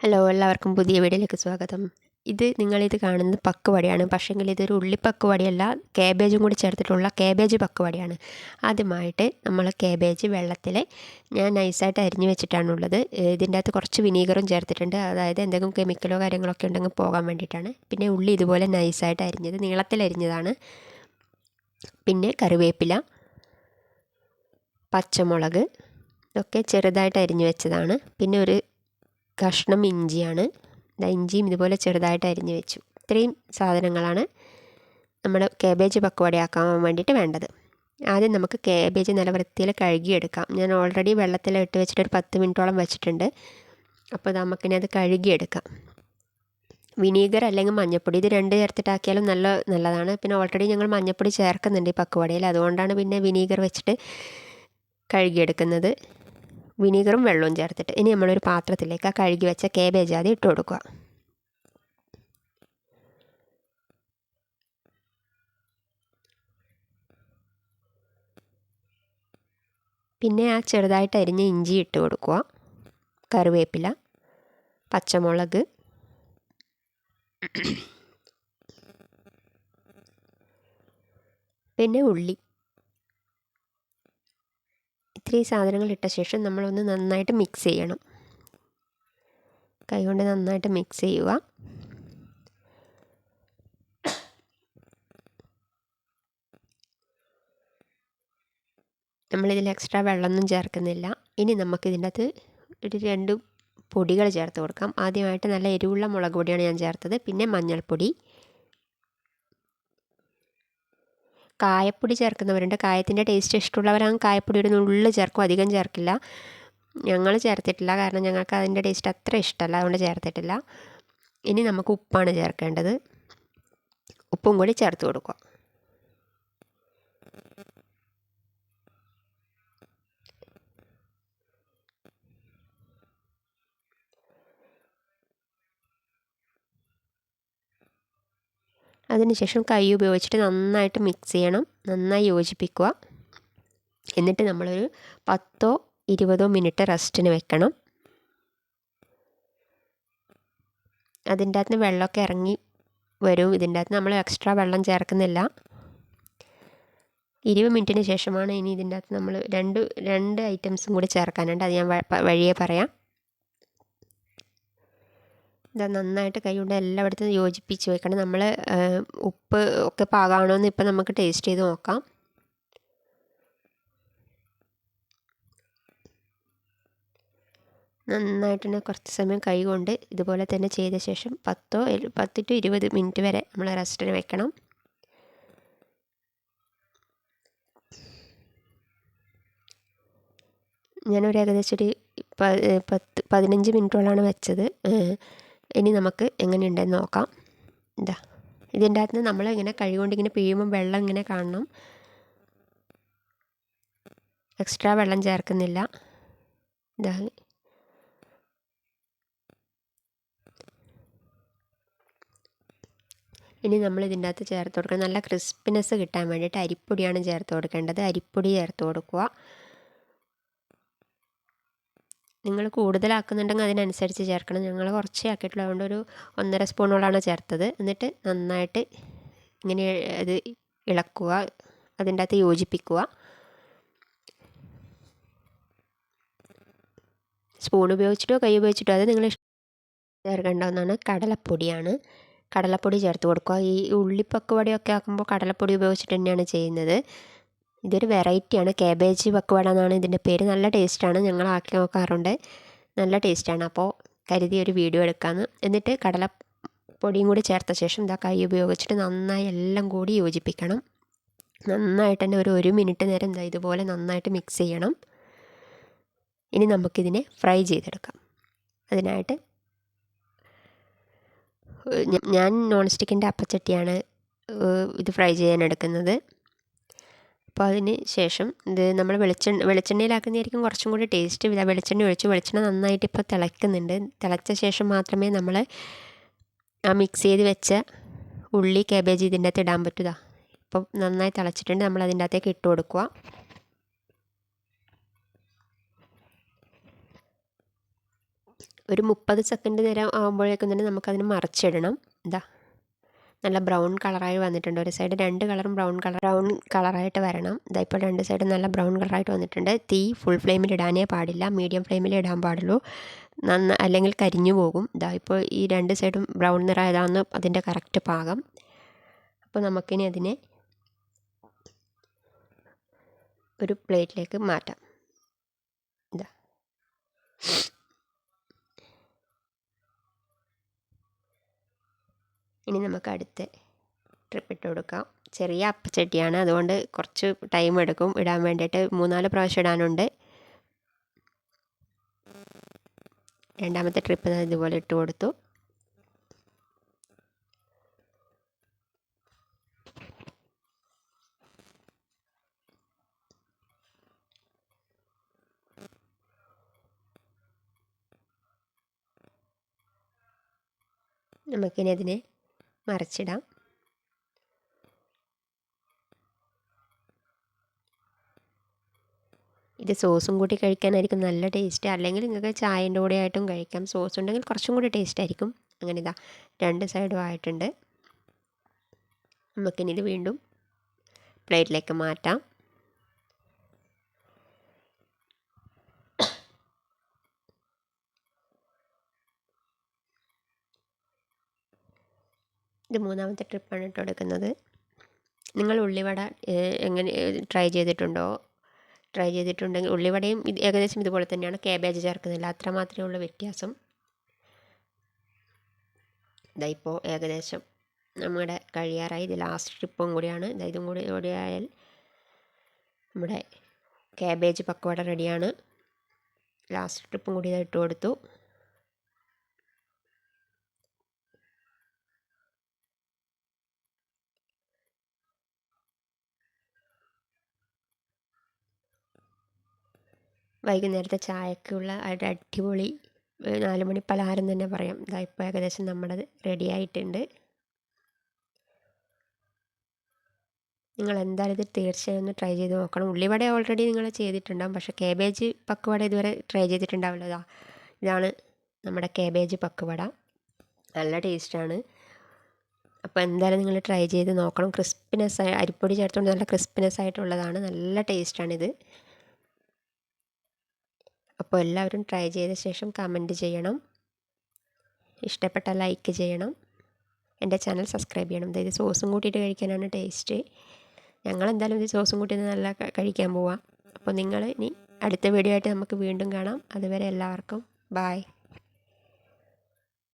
Hello എല്ലാവർക്കും പുതിയ വീഡിയോയിലേക്ക് സ്വാഗതം. ഇത് നിങ്ങളിത് കാണുന്നത് പക്കുവടിയാണ്. പക്ഷേങ്കിൽ ഇതൊരു ഉള്ളി കേബേജും കാബേജും കൂടി ചേർത്തിട്ടുള്ള കാബേജ് പക്കുവടിയാണ്. ആദ്യമായിട്ട് നമ്മൾ കാബേജ് വെള്ളത്തിൽ ഞാൻ നൈസായിട്ട് അരിഞ്ഞു വെച്ചിട്ടാണുള്ളത്. ഇതിന്റെ അകത്ത് കുറച്ച് വിനീഗറും ചേർത്തിട്ടുണ്ട്. അതായത് എന്തെങ്കിലും കെമിക്കലോ കാര്യങ്ങളൊക്കെ ഉണ്ടെങ്കിൽ പോകാൻ വേണ്ടിയിട്ടാണ്. പിന്നെ ഉള്ളി ഇതുപോലെ നൈസായിട്ട് അരിഞ്ഞത് നീളത്തിൽ അരിഞ്ഞതാണ്. പിന്നെ കറിവേപ്പില പച്ചമുളക് ഇതൊക്കെ ചെറുതായിട്ട് അരിഞ്ഞു വെച്ചതാണ്. പിന്നെ ഒരു കഷ്ണം ഇഞ്ചിയാണ്. ഇഞ്ചിയും ഇതുപോലെ ചെറുതായിട്ട് അരിഞ്ഞു വെച്ചു. ഇത്രയും സാധനങ്ങളാണ് നമ്മൾ കാബേജ് പക്വടയാക്കാൻ വേണ്ടിയിട്ട് വേണ്ടത്. ആദ്യം നമുക്ക് കാബേജ് നല്ല വൃത്തിയിൽ കഴുകിയെടുക്കാം. ഞാൻ ഓൾറെഡി വെള്ളത്തിൽ ഇട്ട് വെച്ചിട്ട് ഒരു പത്ത് മിനിറ്റോളം വെച്ചിട്ടുണ്ട്. അപ്പോൾ നമുക്കിനി അത് കഴുകിയെടുക്കാം. വിനീഗർ അല്ലെങ്കിൽ മഞ്ഞപ്പൊടി ഇത് രണ്ട് ചേർത്തിട്ടാക്കിയാലും നല്ല നല്ലതാണ്. പിന്നെ ഓൾറെഡി ഞങ്ങൾ മഞ്ഞപ്പൊടി ചേർക്കുന്നുണ്ട് ഈ പക്കുവടയിൽ. അതുകൊണ്ടാണ് പിന്നെ വിനീഗർ വെച്ചിട്ട് കഴുകിയെടുക്കുന്നത്. വിനീഗറും വെള്ളവും ചേർത്തിട്ട് ഇനി നമ്മളൊരു പാത്രത്തിലേക്ക് ആ കഴുകി വെച്ച കേബേജ് ആദ്യം ഇട്ട് കൊടുക്കുക. പിന്നെ ആ ചെറുതായിട്ട് അരിഞ്ഞ ഇഞ്ചി ഇട്ട് കൊടുക്കുക. കറിവേപ്പില പച്ചമുളക് പിന്നെ ഉള്ളി. ഇത്രയും സാധനങ്ങൾ ഇട്ട ശേഷം നമ്മളൊന്ന് നന്നായിട്ട് മിക്സ് ചെയ്യണം. കൈകൊണ്ട് നന്നായിട്ട് മിക്സ് ചെയ്യുക. നമ്മളിതിൽ എക്സ്ട്രാ വെള്ളമൊന്നും ചേർക്കുന്നില്ല. ഇനി നമുക്കിതിന്റെ അകത്ത് ഒരു രണ്ട് പൊടികൾ ചേർത്ത് കൊടുക്കാം. ആദ്യമായിട്ട് നല്ല എരിവുള്ള മുളക് പൊടിയാണ് ഞാൻ ചേർത്തത്. പിന്നെ മഞ്ഞൾപ്പൊടി. കായപ്പൊടി ചേർക്കുന്നവരുണ്ട്. കായത്തിന്റെ ടേസ്റ്റ് ഇഷ്ടമുള്ളവരാണ് കായപ്പൊടി ഒരു നുള്ളിൽ ചേർക്കും. അധികം ചേർക്കില്ല. ഞങ്ങൾ ചേർത്തിട്ടില്ല. കാരണം ഞങ്ങൾക്ക് അതിന്റെ ടേസ്റ്റ് അത്ര ഇഷ്ടമല്ല. അതുകൊണ്ട് ചേർത്തിട്ടില്ല. ഇനി നമുക്ക് ഉപ്പാണ് ചേർക്കേണ്ടത്. ഉപ്പും കൂടി ചേർത്ത് കൊടുക്കുക അതിനുശേഷം കൈ ഉപയോഗിച്ചിട്ട് നന്നായിട്ട് മിക്സ് ചെയ്യണം. നന്നായി യോജിപ്പിക്കുക. എന്നിട്ട് നമ്മളൊരു പത്തോ ഇരുപതോ മിനിറ്റ് റെസ്റ്റിന് വെക്കണം. അതിന്റെ അകത്ത് വെള്ളമൊക്കെ ഇറങ്ങി വരും. ഇതിന്റെ അകത്ത് നമ്മൾ എക്സ്ട്രാ വെള്ളം ചേർക്കുന്നില്ല. ഇരുപത് മിനിറ്റിന് ശേഷമാണ് ഇനി ഇതിന്റെ അകത്ത് നമ്മൾ രണ്ട് രണ്ട് ഐറ്റംസും കൂടി ചേർക്കാനുണ്ട്. അത് ഞാൻ വഴിയെ പറയാം. ഇതാ നന്നായിട്ട് കൈ കൊണ്ട് എല്ലായിടത്തും യോജിപ്പിച്ച് വെക്കണം. നമ്മൾ ഉപ്പ് ഒക്കെ പാകാണോന്ന് ഇപ്പം നമുക്ക് ടേസ്റ്റ് ചെയ്ത് നോക്കാം. നന്നായിട്ട് തന്നെ കുറച്ച് സമയം കൈ കൊണ്ട് ഇതുപോലെ തന്നെ ചെയ്ത ശേഷം പത്തോ പത്ത് ടു ഇരുപത് മിനിറ്റ് വരെ നമ്മൾ റെസ്റ്റിന് വെക്കണം. ഞാനൊരു ഏകദേശം ഒരു പത്ത് പതിനഞ്ച് മിനിറ്റോളാണ് വെച്ചത്. ഇനി നമുക്ക് എങ്ങനെയുണ്ടെന്ന് നോക്കാം. ഇതാ ഇതിന്റെ അകത്ത് നമ്മൾ ഇങ്ങനെ കൈ കൊണ്ട് ഇങ്ങനെ പിഴിയുമ്പോൾ വെള്ളം ഇങ്ങനെ കാണണം. എക്സ്ട്രാ വെള്ളം ചേർക്കുന്നില്ല. ഇതാ ഇനി നമ്മൾ ഇതിന്റെ അകത്ത് ചേർത്ത് കൊടുക്കുക നല്ല ക്രിസ്പിനെസ് കിട്ടാൻ വേണ്ടിയിട്ട് അരിപ്പൊടിയാണ് ചേർത്ത് കൊടുക്കേണ്ടത്. അരിപ്പൊടി ചേർത്ത് കൊടുക്കുക. നിങ്ങൾ കൂടുതലാക്കുന്നുണ്ടെങ്കിൽ അതിനനുസരിച്ച് ചേർക്കണം. ഞങ്ങൾ കുറച്ചേ ആക്കിയിട്ടുള്ളൂ. അതുകൊണ്ട് ഒരു ഒന്നര സ്പൂണോളാണ് ചേർത്തത്. എന്നിട്ട് നന്നായിട്ട് ഇങ്ങനെ അത് ഇളക്കുക. അതിന്റെ അകത്ത് യോജിപ്പിക്കുക. സ്പൂൺ ഉപയോഗിച്ചിട്ടോ കൈ ഉപയോഗിച്ചിട്ടോ അത് നിങ്ങൾ ചേർക്കേണ്ട ഒന്നാണ് കടലപ്പൊടിയാണ്. കടലപ്പൊടി ചേർത്ത് കൊടുക്കുക. ഈ ഉള്ളിപ്പക്കുവടയൊക്കെ ആക്കുമ്പോൾ കടലപ്പൊടി ഉപയോഗിച്ചിട്ട് തന്നെയാണ് ചെയ്യുന്നത്. ഇതൊരു വെറൈറ്റിയാണ്. കാബേജ് പക്വാട എന്നാണ് ഇതിന്റെ പേര്. നല്ല ടേസ്റ്റാണ്. ഞങ്ങൾ ആക്കി നോക്കാറുണ്ട്. നല്ല ടേസ്റ്റാണ്. അപ്പോൾ കരുതി ഒരു വീഡിയോ എടുക്കാമെന്ന് എന്നിട്ട് കടല പൊടിയും കൂടി ചേർത്ത ശേഷം ഇതാ കൈ ഉപയോഗിച്ചിട്ട് നന്നായി എല്ലാം കൂടി യോജിപ്പിക്കണം. നന്നായിട്ട് തന്നെ ഒരു ഒരു മിനിറ്റ് നേരം ഇതാ ഇതുപോലെ നന്നായിട്ട് മിക്സ് ചെയ്യണം. ഇനി നമുക്കിതിനെ ഫ്രൈ ചെയ്തെടുക്കാം. അതിനായിട്ട് ഞാൻ നോൺ സ്റ്റിക്കിന്റെ അപ്പച്ചട്ടിയാണ് ഇത് ഫ്രൈ ചെയ്യാൻ എടുക്കുന്നത്. അപ്പോൾ അതിന് ശേഷം ഇത് നമ്മൾ വെളിച്ചെണ്ണ വെളിച്ചെണ്ണയിലാക്കുന്നതായിരിക്കും കുറച്ചും കൂടി ടേസ്റ്റ് വെളിച്ചെണ്ണ ഒഴിച്ചു വെളിച്ചെണ്ണ നന്നായിട്ട് ഇപ്പോൾ തിളയ്ക്കുന്നുണ്ട്. തിളച്ച ശേഷം മാത്രമേ നമ്മൾ ആ മിക്സ് ചെയ്ത് വെച്ച ഉള്ളി കാബേജ് ഇതിന്റെ അകത്ത് ഇടാൻ പറ്റുക ഇപ്പം നന്നായി തിളച്ചിട്ടുണ്ട്. നമ്മൾ അതിന്റെ അകത്തേക്ക് ഇട്ട് കൊടുക്കുക. ഒരു മുപ്പത് സെക്കൻഡ് നേരം ആകുമ്പോഴേക്കും തന്നെ നമുക്കതിന് മറിച്ചിടണം. എന്താ നല്ല ബ്രൗൺ കളറായി വന്നിട്ടുണ്ട്. ഒരു സൈഡ് രണ്ട് കളറും ബ്രൗൺ കളർ ബ്രൗൺ കളറായിട്ട് വരണം. ഇതാ ഇപ്പോൾ രണ്ട് സൈഡും നല്ല ബ്രൗൺ കളറായിട്ട് വന്നിട്ടുണ്ട്. തീ ഫുൾ ഫ്ലെയിമിൽ ഇടാനേ പാടില്ല. മീഡിയം ഫ്ലെയിമിൽ ഇടാൻ പാടുള്ളൂ. നന്ന അല്ലെങ്കിൽ കരിഞ്ഞു പോകും. ഇതാ ഇപ്പോൾ ഈ രണ്ട് സൈഡും ബ്രൗൺ നിറയതാണ് അതിന്റെ കറക്റ്റ് പാകം. അപ്പോൾ നമുക്കിനി അതിനെ ഒരു പ്ലേറ്റിലേക്ക് മാറ്റാം. ഇതാ ഇനി നമുക്ക് അടുത്ത ട്രിപ്പ് ഇട്ട് കൊടുക്കാം. ചെറിയ അപ്പച്ചട്ടിയാണ്. അതുകൊണ്ട് കുറച്ച് ടൈം എടുക്കും. ഇടാൻ വേണ്ടിയിട്ട് മൂന്നാൽ പ്രാവശ്യം ഇടാനുണ്ട്. രണ്ടാമത്തെ ട്രിപ്പ് ഞാൻ ഇതുപോലെ ഇട്ട് കൊടുത്തു. നമുക്കിനി അതിനെ മറിച്ചിടാം. ഇത് സോസും കൂട്ടി കഴിക്കാനായിരിക്കും നല്ല ടേസ്റ്റ്. അല്ലെങ്കിൽ നിങ്ങൾക്ക് ചായന്റെ കൂടെ ആയിട്ടും കഴിക്കാം. സോസ് ഉണ്ടെങ്കിൽ കുറച്ചും കൂടി ടേസ്റ്റ് ആയിരിക്കും. അങ്ങനെ ഇതാ രണ്ട് സൈഡും ആയിട്ടുണ്ട്. നമുക്കിനി ഇത് വീണ്ടും പ്ലേറ്റിലേക്ക് മാറ്റാം. ഇത് മൂന്നാമത്തെ ട്രിപ്പാണ് കേട്ടോ എടുക്കുന്നത്. നിങ്ങൾ ഉള്ളിവട എങ്ങനെ ട്രൈ ചെയ്തിട്ടുണ്ടോ? ട്രൈ ചെയ്തിട്ടുണ്ടെങ്കിൽ ഉള്ളിവടയും ഇത് ഏകദേശം ഇതുപോലെ തന്നെയാണ്. കാബേജ് ചേർക്കുന്നില്ല. അത്ര മാത്രമേ ഉള്ളൂ വ്യത്യാസം. ഇതാ ഇപ്പോൾ ഏകദേശം നമ്മുടെ കഴിയാറായി. ഇത് ലാസ്റ്റ് ട്രിപ്പും കൂടിയാണ്. ഇതാ ഇതും കൂടി കൂടി ആയാൽ നമ്മുടെ കാബേജ് പക്കവട റെഡിയാണ് ലാസ്റ്റ് ട്രിപ്പും കൂടി ഇതായിട്ട് കൊടുത്തു. വൈകുന്നേരത്തെ ചായക്കുള്ള അടിപൊളി നാല് മണി പലഹാരം തന്നെ പറയാം. ഇതാ ഇപ്പോൾ ഏകദേശം നമ്മുടേത് റെഡി ആയിട്ടുണ്ട്. നിങ്ങൾ എന്തായാലും ഇത് തീർച്ചയായും ഒന്ന് ട്രൈ ചെയ്ത് നോക്കണം. ഉള്ളിവട ഓൾറെഡി നിങ്ങൾ ചെയ്തിട്ടുണ്ടാകും പക്ഷേ കേബേജ് പക്കുവട ഇതുവരെ ട്രൈ ചെയ്തിട്ടുണ്ടാവില്ല. ഇതാ ഇതാണ് നമ്മുടെ കേബേജ് പക്കുവട. നല്ല ടേസ്റ്റാണ് അപ്പോൾ എന്തായാലും നിങ്ങൾ ട്രൈ ചെയ്ത് നോക്കണം. ക്രിസ്പിനെസ് അരിപ്പൊടി ചേർത്തുകൊണ്ട് നല്ല ക്രിസ്പിനെസ് ആയിട്ടുള്ളതാണ്. നല്ല ടേസ്റ്റാണിത് അപ്പോൾ എല്ലാവരും ട്രൈ ചെയ്ത ശേഷം കമന്റ് ചെയ്യണം. ഇഷ്ടപ്പെട്ട ലൈക്ക് ചെയ്യണം. എന്റെ ചാനൽ സബ്സ്ക്രൈബ് ചെയ്യണം. അതായത് സോസും കൂട്ടിയിട്ട് കഴിക്കാനാണ് ടേസ്റ്റ്. ഞങ്ങൾ എന്തായാലും ഇത് സോസും കൂട്ടി നല്ല കഴിക്കാൻ പോവാം. അപ്പോൾ നിങ്ങൾ ഇനി അടുത്ത വീഡിയോ ആയിട്ട് നമുക്ക് വീണ്ടും കാണാം. അതുവരെ എല്ലാവർക്കും ബായ്